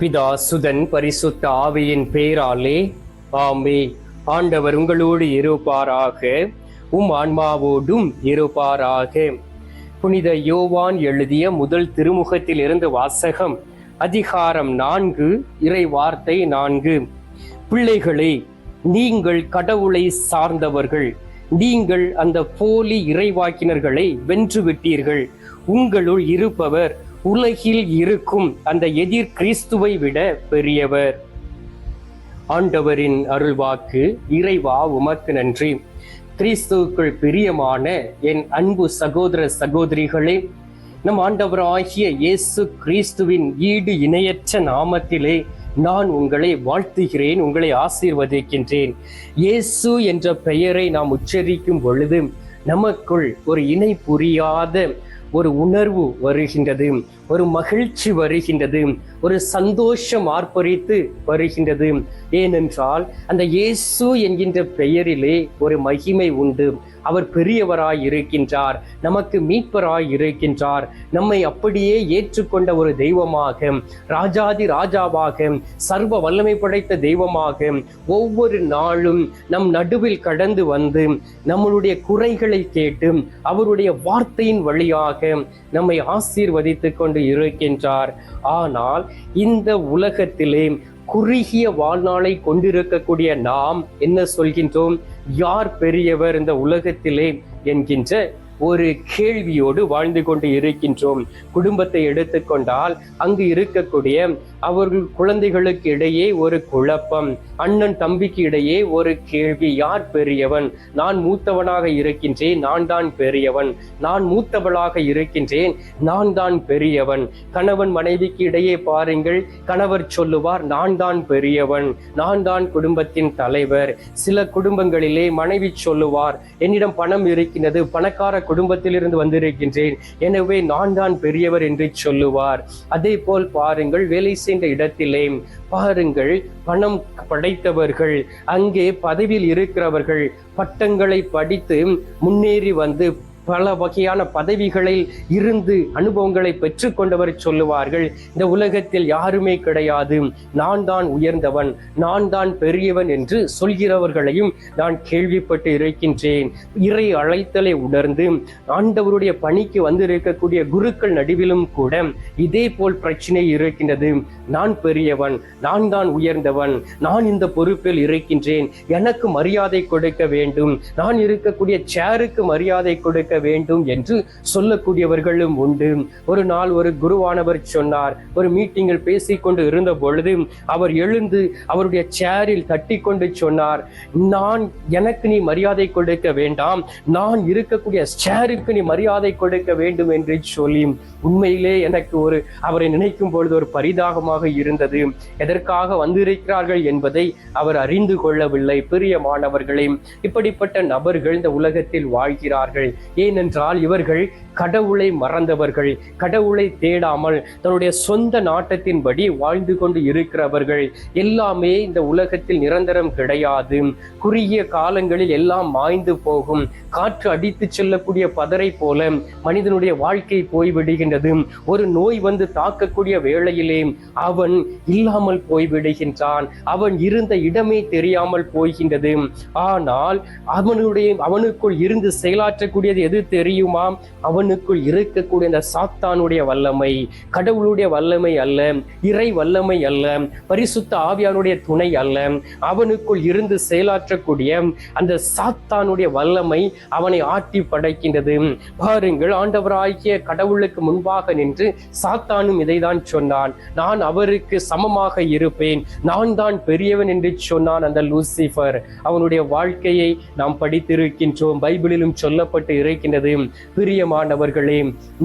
பிதா சுதன் பரிசுத்த ஆவியின் பேராலே. ஆமே. ஆண்டவர் உங்களோடு இருப்பாராக. உம் ஆன்மாவோடும் இருப்பாராக. புனித யோவான் எழுதிய முதல் திருமுகத்தில் இருந்து வாசகம் அதிகாரம் நான்கு இறை வார்த்தை நான்கு. பிள்ளைகளே நீங்கள் கடவுளை சார்ந்தவர்கள். நீங்கள் அந்த போலி இறைவாக்கினர்களை வென்று விட்டீர்கள். உங்களுள் இருப்பவர் உலகில் இருக்கும் அந்த எதிர் கிறிஸ்துவை விட பெரியவர். ஆண்டவரின் அருள்வாக்கு இறைவா உமக்கு நன்றி. கிறிஸ்துவுக்குள் பிரியமான என் அன்பு சகோதர சகோதரிகளே நம் ஆண்டவராகிய இயேசு கிறிஸ்துவின் ஈடு இணையற்ற நாமத்திலே நான் உங்களை வாழ்த்துகிறேன் உங்களை ஆசீர்வதிக்கின்றேன். இயேசு என்ற பெயரை நாம் உச்சரிக்கும் பொழுது நமக்குள் ஒரு இணை புரியாத ஒரு உணர்வு வருகின்றது. ஒரு மகிழ்ச்சி வருகின்றது. ஒரு சந்தோஷம் ஆர்ப்பரித்து வருகின்றது. ஏனென்றால் அந்த இயேசு என்கின்ற பெயரிலே ஒரு மகிமை உண்டு. அவர் பெரியவராய் இருக்கின்றார். நமக்கு மீட்பராய் இருக்கின்றார். நம்மை அப்படியே ஏற்றுக்கொண்ட ஒரு தெய்வமாக ராஜாதி ராஜாவாக சர்வ வல்லமை படைத்த தெய்வமாக ஒவ்வொரு நாளும் நம் நடுவில் கடந்து வந்து நம்மளுடைய குறைகளை கேட்டு அவருடைய வார்த்தையின் வழியாக நம்மை ஆசீர்வதித்துக் கொண்டு இருக்கின்றார். ஆனால் இந்த உலகத்திலே குறுகிய வாழ்நாளை கொண்டிருக்கக்கூடிய நாம் என்ன சொல்கின்றோம்? யார் பெரியவர் இந்த உலகத்திலே? என்கின்ற ஒரு கேள்வியோடு வாழ்ந்து கொண்டு இருக்கின்றோம். குடும்பத்தை எடுத்துக்கொண்டால் அங்கு இருக்கக்கூடிய அவர்கள் குழந்தைகளுக்கு இடையே ஒரு குழப்பம் அண்ணன் தம்பிக்கு இடையே ஒரு கேள்வி யார் பெரியவன்? நான் மூத்தவனாக இருக்கின்றேன் நான் தான் பெரியவன். நான் மூத்தவளாக இருக்கின்றேன் நான் தான் பெரியவன். கணவன் மனைவிக்கு இடையே பாருங்கள் கணவர் சொல்லுவார் நான் தான் பெரியவன் நான் தான் குடும்பத்தின் தலைவர். சில குடும்பங்களிலே மனைவி சொல்லுவார் என்னிடம் பணம் இருக்கின்றது பணக்கார குடும்பத்திலிருந்து வந்திருக்கின்றேன். எனவே நான் தான் பெரியவர் என்று சொல்லுவார். அதே போல் பாருங்கள் வேலை செய்த இடத்திலே பாருங்கள் பணம் படைத்தவர்கள் அங்கே பதவியில் இருக்கிறவர்கள் பட்டங்களை படித்து முன்னேறி வந்து பல வகையான பதவிகளில் இருந்து அனுபவங்களை பெற்றுக்கொண்டவர் சொல்லுவார்கள் இந்த உலகத்தில் யாருமே கிடையாது நான் தான் உயர்ந்தவன் நான் தான் பெரியவன் என்று சொல்கிறவர்களையும் நான் கேள்விப்பட்டு இருக்கின்றேன். இறை அழைத்தலை உணர்ந்து ஆண்டவருடைய பணிக்கு வந்திருக்கக்கூடிய குருக்கள் நடுவிலும் கூட இதே போல் பிரச்சனை இருக்கின்றது. நான் பெரியவன் நான் தான் உயர்ந்தவன் நான் இந்த பொறுப்பில் இருக்கின்றேன். எனக்கு மரியாதை கொடுக்க வேண்டும். நான் இருக்கக்கூடிய சேருக்கு மரியாதை கொடுக்க வேண்டும் என்று சொல்லக்கூடியவர்களும் உண்டு. ஒரு நாள் ஒரு குருவானவர் சொன்னார். ஒரு மீட்டிங்கில் பேசிக்கொண்டு இருந்த பொழுது அவர் எழுந்து அவருடைய சேரில் தட்டி கொண்டு சொன்னார். நான் எனக்கு நீ மரியாதை கொடுக்க வேண்டாம். நான் இருக்கக்கூடிய சேருக்கு நீ மரியாதை கொடுக்க வேண்டும் என்று சொல்லி உண்மையிலே எனக்கு ஒரு அவரை நினைக்கும் பொழுது ஒரு பரிதாகமாக இருந்தது. எதற்காக வந்திருக்கிறார்கள் என்பதை அவர் அறிந்து கொள்ளவில்லை பிரியமானவர்களே. இப்படிப்பட்ட நபர்கள் இந்த உலகத்தில் வாழ்கிறார்கள். ஏனென்றால் இவர்கள் கடவுளை மறந்தவர்கள் கடவுளை தேடாமல் தன்னுடைய சொந்த நாட்டத்தின்படி வாழ்ந்து கொண்டு இருக்கிறவர்கள். எல்லாமே இந்த உலகத்தில் நிரந்தரம் கிடையாது. குறுகிய காலங்களில் எல்லாம் மாய்ந்து போகும். காற்று அடித்து செல்லக்கூடிய பதரை போல மனிதனுடைய வாழ்க்கை போய்விடுகின்றது ஒரு நோய் வந்து தாக்கக்கூடிய வேளையிலே அவன் இல்லாமல் போய்விடுகின்றான் அவன் இருந்த இடமே தெரியாமல் போகின்றது. ஆனால் அவனுடைய அவனுக்குள் இருந்து செயலாற்றக்கூடியது எது தெரியுமா? அவனுக்குள் இருக்கக்கூடிய அந்த சாத்தானுடைய வல்லமை. கடவுளுடைய வல்லமை அல்ல இறை வல்லமை அல்ல பரிசுத்த ஆவியானுடைய துணை அல்ல. அவனுக்குள் இருந்து செயலாற்றக்கூடிய அந்த சாத்தானுடைய வல்லமை அவனை ஆட்டி படைக்கின்றது. பாருங்கள் ஆண்டவராகிய கடவுளுக்கு முன்பாக நின்று சாத்தானும் இதைதான் சொன்னான். நான் அவருக்கு சமமாக இருப்பேன். நான் தான் பெரியவன் என்று சொன்னான் அந்த லூசிஃபர். அவனுடைய வாழ்க்கையை நாம் படித்திருக்கின்றோம். பைபிளிலும் சொல்லப்பட்டு இருக்கின்றது. பிரியமானவர்களே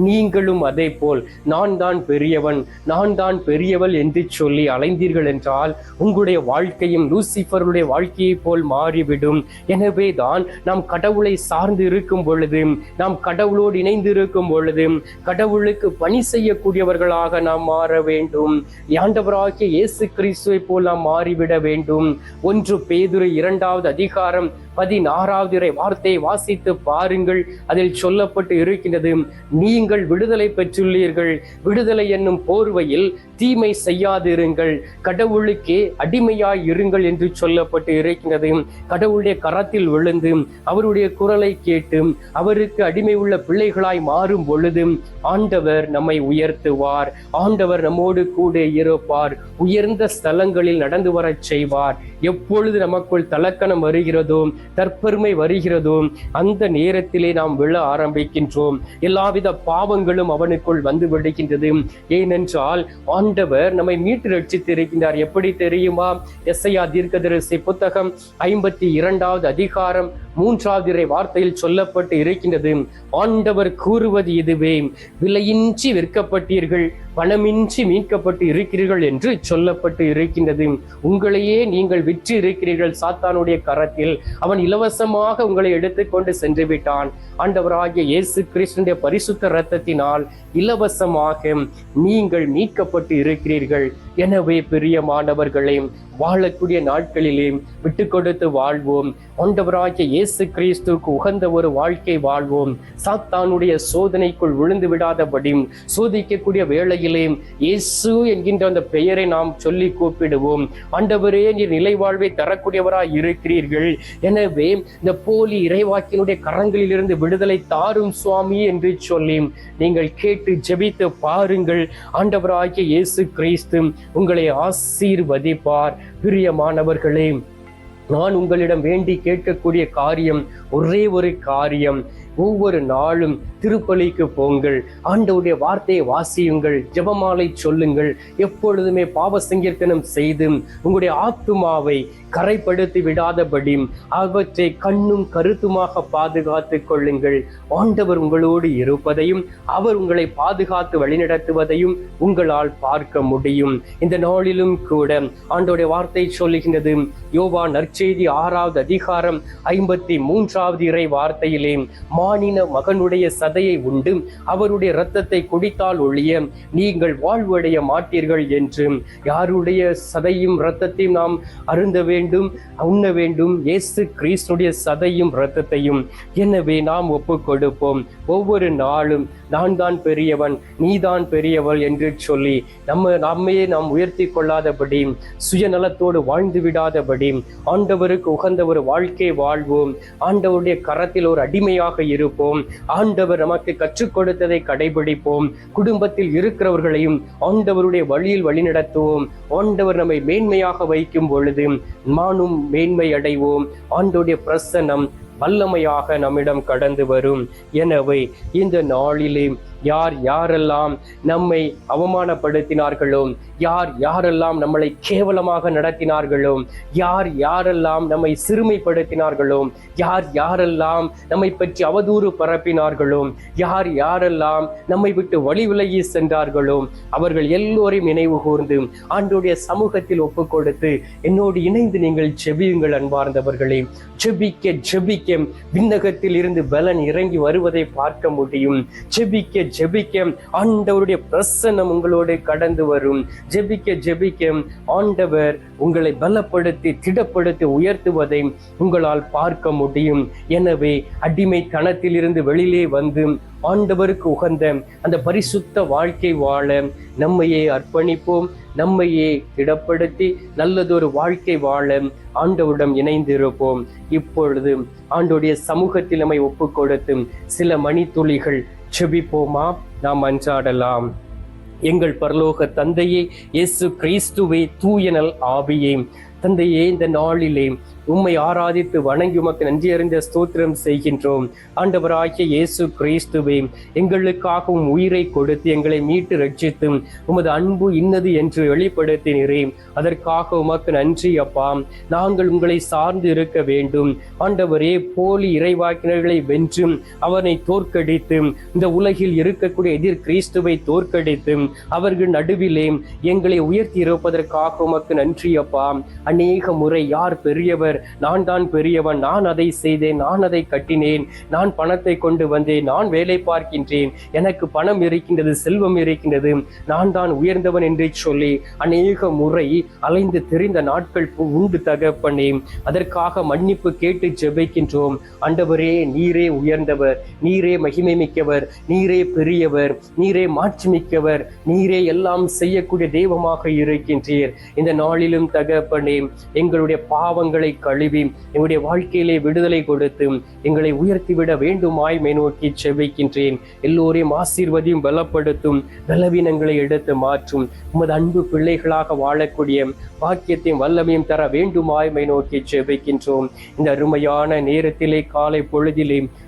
நீங்களும் அதே போல் நான் தான் பெரியவன். நான் தான் பெரியவள் என்று சொல்லி அலைந்தீர்கள் என்றால் உங்களுடைய வாழ்க்கையும் லூசிஃபருடைய வாழ்க்கையை போல் மாறிவிடும். எனவே தான் நாம் கடவுளை சார்ந்து இருக்கும் பொழுது நாம் கடவுளோடு இணைந்து இருக்கும் பொழுது கடவுளுக்கு பணி செய்யக்கூடியவர்களாக நாம் மாற வேண்டும். ஆண்டவராகிய இயேசு கிறிஸ்துவை போல் நாம் மாறிவிட வேண்டும். ஒன்று பேதுரு இரண்டாவது அதிகாரம் பதினாறாவது வார்த்தையை வாசித்து பாருங்கள். அதில் சொல்லப்பட்டு இருக்கின்றது நீங்கள் விடுதலை பெற்றுள்ளீர்கள். விடுதலை என்னும் போர்வையில் தீமை செய்யாதிருங்கள். கடவுளுக்கே அடிமையாய் இருங்கள் என்று சொல்லப்பட்டு இருக்கின்றது. கடவுளுடைய கரத்தில் விழுந்து அவருடைய குரலை கேட்டு அவருக்கு அடிமை உள்ள பிள்ளைகளாய் மாறும் பொழுது ஆண்டவர் நம்மை உயர்த்துவார். ஆண்டவர் நம்மோடு கூட இருப்பார். உயர்ந்த ஸ்தலங்களில் நடந்து வரச் செய்வார். எப்பொழுது நமக்குள் தலக்கணம் வருகிறதோ தற்பெருமை வருகிறதோ அந்த நேரத்திலே நாம் விழ ஆரம்பிக்கின்றோம். எல்லாவித பாவங்களும் அவனுக்குள் வந்து விடுகின்றது. ஏனென்றால் ஆண்டவர் நம்மை மீட்டு ரட்சித்திருக்கின்றார். எப்படி தெரியுமா? எஸ்ஐயா தீர்க்கதரிசி புத்தகம் ஐம்பத்தி இரண்டாவது அதிகாரம் மூன்றாவது இறை வார்த்தையில் சொல்லப்பட்டு இருக்கின்றது. ஆண்டவர் கூறுவது இதுவே விலையின்றி விற்கப்பட்டீர்கள். பணமின்றி மீட்கப்பட்டு இருக்கிறீர்கள் என்று சொல்லப்பட்டு இருக்கின்றது. உங்களையே நீங்கள் விற்று இருக்கிறீர்கள். சாத்தானுடைய கரத்தில் அவன் இலவசமாக உங்களை எடுத்துக்கொண்டு சென்று விட்டான். ஆண்டவராகிய இயேசு கிறிஸ்துடைய பரிசுத்த இரத்தத்தினால் இலவசமாக நீங்கள் மீட்கப்பட்டு இருக்கிறீர்கள். எனவே பிரியமானவர்களே வாழக்கூடிய நாட்களிலே விட்டு கொடுத்து வாழ்வோம். ஆண்டவராகிய இயேசு கிறிஸ்துவுக்கு உகந்த ஒரு வாழ்க்கை வாழ்வோம். சாத்தானுடைய சோதனைக்குள் விழுந்து விடாதபடி சோதிக்கக்கூடிய வேளையிலே இயேசு என்கின்ற அந்த பெயரை நாம் சொல்லி கூப்பிடுவோம். ஆண்டவரே நீர் நிலை வாழ்வை தரக்கூடியவராய் இருக்கிறீர்கள். எனவே இந்த போலி இறைவாக்கினுடைய கரங்களிலிருந்து விடுதலை தாரும் சுவாமி என்று சொல்லி நீங்கள் கேட்டு ஜெபித்து பாருங்கள். ஆண்டவராகிய இயேசு கிறிஸ்து உங்களை ஆசீர்வதிப்பார். பிரியமானவர்களே நான் உங்களிடம் வேண்டி கேட்கக்கூடிய காரியம் ஒரே ஒரு காரியம். ஒவ்வொரு நாளும் திருப்பலிக்கு போங்கள். ஆண்டவுடைய வார்த்தையை வாசியுங்கள். ஜெபமாலை சொல்லுங்கள். எப்பொழுதுமே பாவ சங்கீர்த்தனம் செய்து உங்களுடைய ஆத்துமாவை கரைப்படுத்தி விடாதபடி அவற்றை கண்ணும் கருத்துமாக பாதுகாத்து கொள்ளுங்கள். ஆண்டவர் உங்களோடு இருப்பதையும் அவர் உங்களை பாதுகாத்து வழிநடத்துவதையும் உங்களால் பார்க்க முடியும். இந்த நாளிலும் கூட ஆண்டோடைய வார்த்தை சொல்லுகின்றது. யோவா நற்செய்தி ஆறாவது அதிகாரம் ஐம்பத்தி மூன்றாவது இறை வார்த்தையிலே மானின மகனுடைய சதையை உண்டு. அவருடைய இரத்தத்தை குடித்தால் ஒழிய நீங்கள் வாழ்வடைய மாட்டீர்கள் என்று. யாருடைய சதையும் இரத்தத்தையும் நாம் அருந்த வேண்டும் உண்ண வேண்டும். இயேசு கிறிஸ்துடைய சதையும் இரத்தத்தையும் எனவே நாம் ஒப்பு கொடுப்போம் ஒவ்வொரு நாளும் நான் தான் பெரியவன் நீதான் பெரியவள் என்று சொல்லி நம்ம நம்மையே நாம் உயர்த்தி கொள்ளாதபடி சுயநலத்தோடு வாழ்ந்து விடாதபடி ஆண்டவருக்கு உகந்த ஒரு வாழ்க்கை வாழ்வோம். ஆண்டவருடைய கரத்தில் ஒரு அடிமையாக இருப்போம். ஆண்டவர் நமக்கு கற்றுக் கொடுத்ததை கடைபிடிப்போம். குடும்பத்தில் இருக்கிறவர்களையும் ஆண்டவருடைய வழியில் வழிநடத்துவோம். ஆண்டவர் நம்மை மேன்மையாக வைக்கும் பொழுது நானும் மேன்மை அடைவோம் ஆண்டோடைய பிரசன்னம் வல்லமையாக நம்மிடம் கடந்து வரும். எனவே இந்த நாளிலே யார் யாரெல்லாம் நம்மை அவமானப்படுத்தினார்களோ யார் யாரெல்லாம் நம்மளை கேவலமாக நடத்தினார்களோ யார் யாரெல்லாம் நம்மை சிறுமைப்படுத்தினார்களோ யார் யாரெல்லாம் நம்மை பற்றி அவதூறு பரப்பினார்களோ யார் யாரெல்லாம் நம்மை விட்டு வழி விலகி சென்றார்களோ அவர்கள் எல்லோரையும் நினைவு கூர்ந்து ஆண்டோடைய சமூகத்தில் ஒப்பு கொடுத்து என்னோடு இணைந்து நீங்கள் ஜெபியுங்கள் அன்பார்ந்தவர்களே. ஜெபிக்க ஜெபிக்க விண்ணகத்தில் இருந்து பலன் இறங்கி வருவதை பார்க்க முடியும். ஜெபிக்க ஜெபிக்க ஆண்டவருடைய பிரசன்னம் உங்களோடு கடந்து வரும். ஜெபிக்க ஜெபிக்க ஆண்டவர் உங்களை பலப்படுத்தி திடப்படுத்தி உயர்த்துவதை உங்களால் பார்க்க முடியும். எனவே அடிமைத்தனத்திலிருந்து வெளியிலே வந்து ஆண்டவருக்கு உகந்த அந்த பரிசுத்த வாழ்க்கை வாழ நம்மையே அர்ப்பணிப்போம். நம்மையே திடப்படுத்தி நல்லதொரு வாழ்க்கை வாழ ஆண்டவரிடம் இணைந்திருப்போம். இப்பொழுது ஆண்டோடைய சமூகத்தில் நம்மை ஒப்பு கொடுத்தும் சில மணித்துளிகள் செபிப்போமா? நாம் அஞ்சாடலாம் எங்கள் பரலோக தந்தையே இயேசு கிறிஸ்துவே தூயனல் ஆவியே. தந்தையே இந்த நாளிலே உம்மை ஆராதித்து வணங்கி உமக்கு நன்றி அறிந்த ஸ்தோத்திரம் செய்கின்றோம். ஆண்டவராகிய இயேசு கிறிஸ்துவே எங்களுக்காகவும் உயிரை கொடுத்து எங்களை மீட்டு ரட்சித்து உமது அன்பு இன்னது என்று வெளிப்படுத்தினரே. அதற்காக உமக்கு நன்றி அப்பா. நாங்கள் உங்களை சார்ந்து இருக்க வேண்டும். ஆண்டவரே போலி இறைவாக்கினர்களை வென்று அவனை தோற்கடித்து இந்த உலகில் இருக்கக்கூடிய எதிர் கிறிஸ்துவை தோற்கடித்து அவர்கள் நடுவிலே எங்களை உயர்த்தி இருப்பதற்காக உமக்கு நன்றி அப்பா. அநேக முறை யார் பெரியவர் பெரியவர் நான் தான் பெரியவன் நான் அதை செய்தேன் நான் அதை கட்டினேன். நான் பணத்தை கொண்டு வந்தேன் நான் வேலை பார்க்கின்றேன். எனக்கு பணம் இருக்கின்றது செல்வம் இருக்கின்றது. நான் தான் உயர்ந்தவன் என்று சொல்லி அநேக முறை அலைந்து தெரிந்த நாட்கள் உண்டு தகப்பனே அதற்காக மன்னிப்பு கேட்டு ஜெபிக்கின்றோம். ஆண்டவரே நீரே உயர்ந்தவர் நீரே மகிமை மிக்கவர் நீரே பெரியவர் நீரே மாற்றி மிக்கவர் நீரே எல்லாம் செய்யக்கூடிய தெய்வமாக இருக்கின்றீர். இந்த நாளிலும் தகப்பனே எங்களுடைய பாவங்களை கழுவி எங்களுடைய வாழ்க்கையிலே விடுதலை கொடுத்து எங்களை உயர்த்திவிட வேண்டுமாய் மை செவிக்கின்றேன் எல்லோரையும் ஆசீர்வதியும் பலப்படுத்தும். பலவீனங்களை எடுத்து மாற்றும். உமது அன்பு பிள்ளைகளாக வாழக்கூடிய பாக்கியத்தையும் வல்லமையும் தர வேண்டுமாய் மை செவிக்கின்றோம் இந்த அருமையான நேரத்திலே காலை பொழுதிலே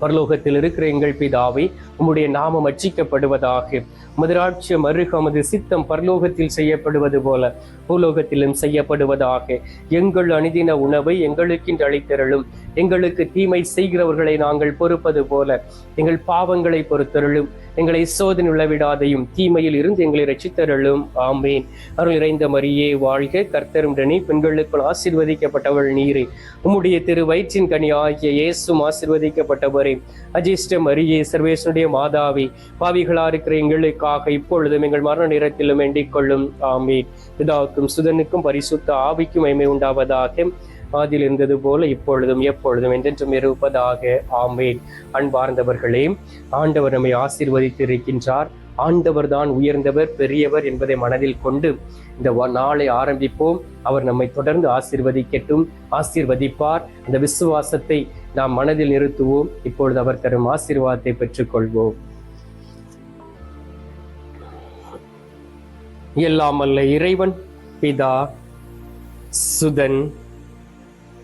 பரலோகத்தில் இருக்கிற எங்கள் பிதாவை உம்முடைய நாமம் அச்சிக்கப்படுவதாக. மதுராட்சியம் மருகமது சித்தம் பரலோகத்தில் செய்யப்படுவது போல பூலோகத்திலும் செய்யப்படுவதாக. எங்கள் அணிதின உணவை எங்களுக்கென்று அளித்தருளும். எங்களுக்கு தீமை செய்கிறவர்களை நாங்கள் பொறுப்பது போல எங்கள் பாவங்களை பொறுத்தருளும். எங்களை சோதனை உள்ளவிடாதையும் தீமையில் இருந்து எங்களை ரச்சித்தருளும் ஆமேன். அருள் இறைந்த மரியே வாழ்க கர்த்தருடனே பெண்களுக்குள் ஆசீர்வதிக்கப்பட்டவள் நீரே. உம்முடைய திரு வயிற்றின் கனி ஆகிய இயேசும் ஆசிர்வதிக்கப்பட்டவரே. அஜிஷ்ட மரியே சர்வேசனுடைய மாதாவே பாவிகளா இருக்கிற எங்களுக்காக இப்பொழுதும் எங்கள் மரண நேரத்திலும் வேண்டிக் கொள்ளும். ஆமீன். பிதாவுக்கும் சுதனுக்கும் பரிசுத்த ஆவிக்கும் மைமை உண்டாவதாக. அதில் இருந்தது போல இப்பொழுதும் எப்பொழுதும் என்றென்றும் இருப்பதாக. ஆமேன். அன்பார்ந்தவர்களே ஆண்டவர் நம்மை ஆசீர்வதித்திருக்கின்றார். ஆண்டவர் தான் உயர்ந்தவர் பெரியவர் என்பதை மனதில் கொண்டு இந்த நாளை ஆரம்பிப்போம். அவர் நம்மை தொடர்ந்து ஆசீர்வதிக்கட்டும் ஆசீர்வதிப்பார். அந்த விசுவாசத்தை நாம் மனதில் நிறுத்துவோம். இப்பொழுது அவர் தரும் ஆசீர்வாதத்தை பெற்றுக்கொள்வோம். எல்லாம் அல்ல இறைவன் பிதா சுதன்